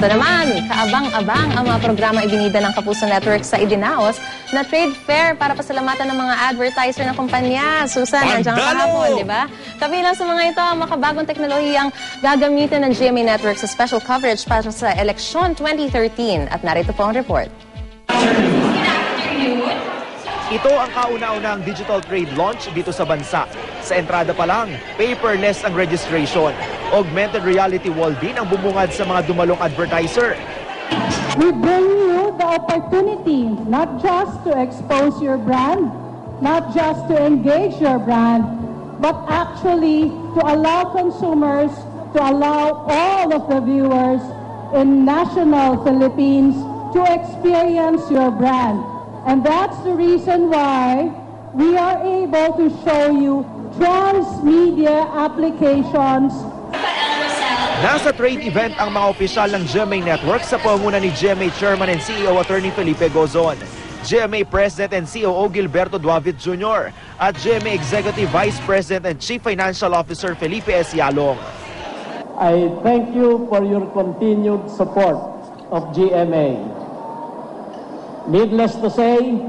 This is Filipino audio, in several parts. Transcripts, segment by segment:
Ito naman, kaabang-abang ang mga programa ibinida ng Kapuso Network sa idinaos na trade fair para pasalamatan ng mga advertiser ng kumpanya. Susan, nandiyan ka kahapon, di ba? Kabilang sa mga ito, ang makabagong teknolohiyang gagamitin ng GMA Network sa special coverage para sa eleksyon 2013. At narito po ang report. Ito ang kauna-unang digital trade launch dito sa bansa. Sa entrada pa lang, paperless ang registration. Augmented reality wall din ang bumungad sa mga dumalong advertiser. We bring you the opportunity not just to expose your brand, not just to engage your brand, but actually to allow consumers, to allow all of the viewers in national Philippines to experience your brand. And that's the reason why we are able to show you transmedia applications Nasa trade event ang mga opisyal ng GMA Network sa pamumunan ni GMA Chairman and CEO Attorney Felipe Gozon, GMA President and COO Gilberto Duavit Jr. at GMA Executive Vice President and Chief Financial Officer Felipe S. Yalong. I thank you for your continued support of GMA. Needless to say,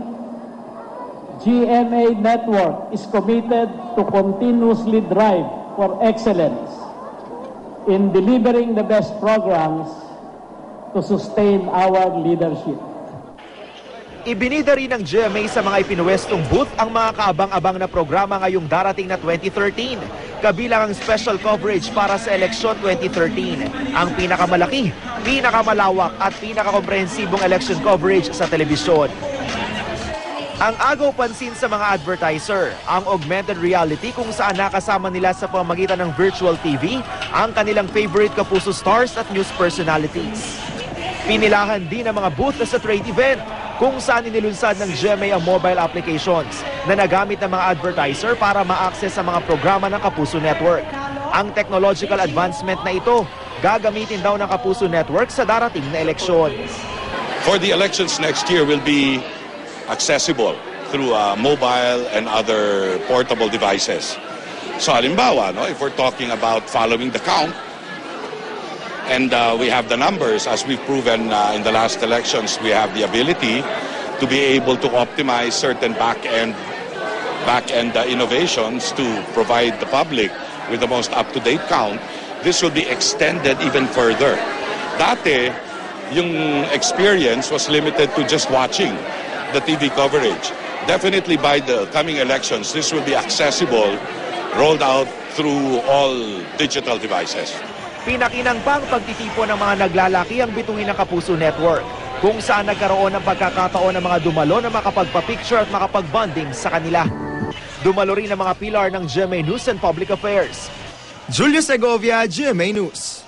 GMA Network is committed to continuously drive for excellence in delivering the best programs to sustain our leadership. Ibinida rin ng GMA sa mga ipinuwestong booth ang mga kaabang-abang na programa ngayong darating na 2013, kabilang ang special coverage para sa eleksyon 2013, ang pinakamalaki, pinakamalawak at pinakakomprehensibong election coverage sa telebisyon. Ang agaw pansin sa mga advertiser, ang augmented reality kung saan nakasama nila sa pamamagitan ng virtual TV ang kanilang favorite kapuso stars at news personalities. Pinilahan din ang mga booth sa trade event kung saan inilunsad ng GMA ang mobile applications na nagamit ng mga advertiser para ma-access sa mga programa ng Kapuso Network. Ang technological advancement na ito, gagamitin daw ng Kapuso Network sa darating na eleksyon. for the elections next year will be accessible through uh, mobile and other portable devices. So halimbawa, no, if we're talking about following the count, and uh, we have the numbers, as we've proven uh, in the last elections, we have the ability to be able to optimize certain back-end back-end uh, innovations to provide the public with the most up-to-date count. This will be extended even further. Dati, yung experience was limited to just watching the TV coverage. Definitely by the coming elections, this will be accessible, rolled out through all digital devices. Pinakinang pang pagtitipon ng mga naglalaki ang bituin ng Kapuso Network kung saan nagkaroon ng pagkakataon ng mga dumalo na makapagpa-picture at makapag-bonding sa kanila. Dumalo rin ang mga pilar ng GMA News and Public Affairs. Julio Segovia, GMA News.